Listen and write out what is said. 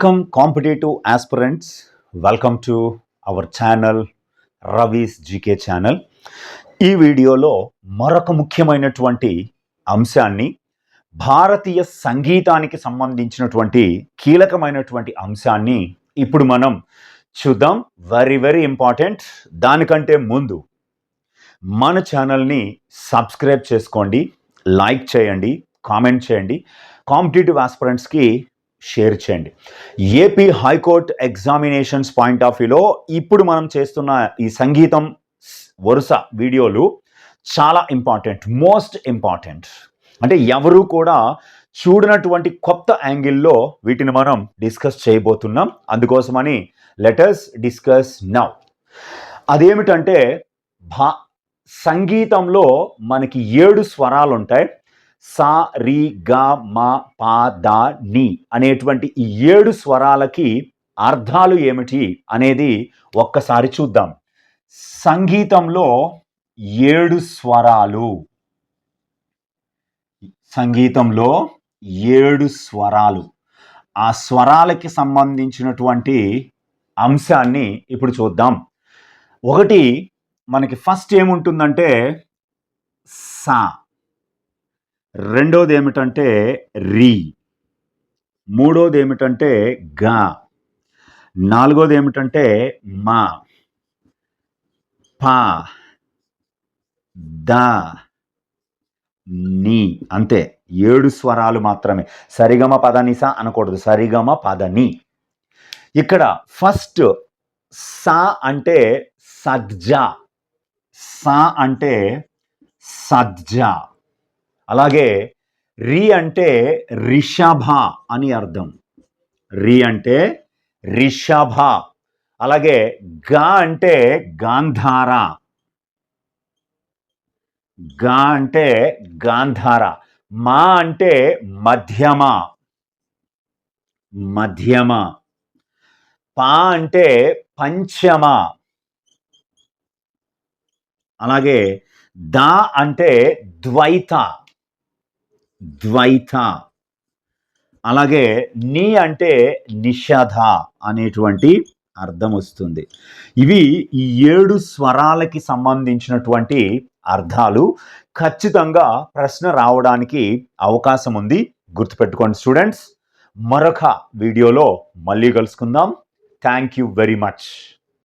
Welcome competitive aspirants welcome to our channel Ravi's GK channel ఈ వీడియోలో మరొక ముఖ్యమైనటువంటి అంశాన్ని భారతీయ సంగీతానికి సంబంధించినటువంటి కీలకమైనటువంటి అంశాన్ని ఇప్పుడు మనం చూద్దాం. వెరీ వెరీ ఇంపార్టెంట్ దానికంటే ముందు మన ఛానల్ని సబ్స్క్రైబ్ చేసుకోండి లైక్ చేయండి కామెంట్ చేయండి. కాంపిటేటివ్ ఆస్పిరెంట్స్కి షేర్ చేయండి. AP high court examinations point of వ్యూలో ఇప్పుడు మనం చేస్తున్న ఈ సంగీతం వరుస వీడియోలు చాలా ఇంపార్టెంట్ మోస్ట్ ఇంపార్టెంట్. అంటే ఎవరు కూడా చూడనటువంటి కొత్త యాంగిల్లో వీటిని మనం డిస్కస్ చేయబోతున్నాం. అందుకోసమని లెటర్స్ డిస్కస్ నౌ అదేమిటంటే భా సంగీతంలో మనకి ఏడు స్వరాలు ఉంటాయి సా రి గా మా పా దా ని అనేటువంటి ఈ ఏడు స్వరాలకి అర్థాలు ఏమిటి అనేది ఒక్కసారి చూద్దాం. సంగీతంలో ఏడు స్వరాలు. సంగీతంలో ఏడు స్వరాలు. ఆ స్వరాలకి సంబంధించినటువంటి అంశాన్ని ఇప్పుడు చూద్దాం. ఒకటి మనకి ఫస్ట్ ఏముంటుందంటే సా. రెండోది ఏమిటంటే రి. మూడోది ఏమిటంటే గా. నాలుగోది ఏమిటంటే మా. పా. దా. ని. అంతే. ఏడు స్వరాలు మాత్రమే. సరిగమ పదనిస అనకూడదు. సరిగమ పదని ఇక్కడ ఫస్ట్ సా అంటే సజ్జ సా అంటే సజ్జ అలాగే రి అంటే రిషభ అని అర్థం. రి అంటే రిషభ. అలాగే గా అంటే గాంధార. గా అంటే గాంధార. మా అంటే మధ్యమ. మధ్యమ. పా అంటే పంచమ. అలాగే దా అంటే ద్వైత. ద్వైత. అలాగే నీ అంటే నిషధ అనేటువంటి అర్థం వస్తుంది. ఇవి ఈ ఏడు స్వరాలకి సంబంధించినటువంటి అర్థాలు. ఖచ్చితంగా ప్రశ్న రావడానికి అవకాశం ఉంది. గుర్తుపెట్టుకోండి స్టూడెంట్స్. మరొక వీడియోలో మళ్ళీ కలుసుకుందాం. Thank you very much.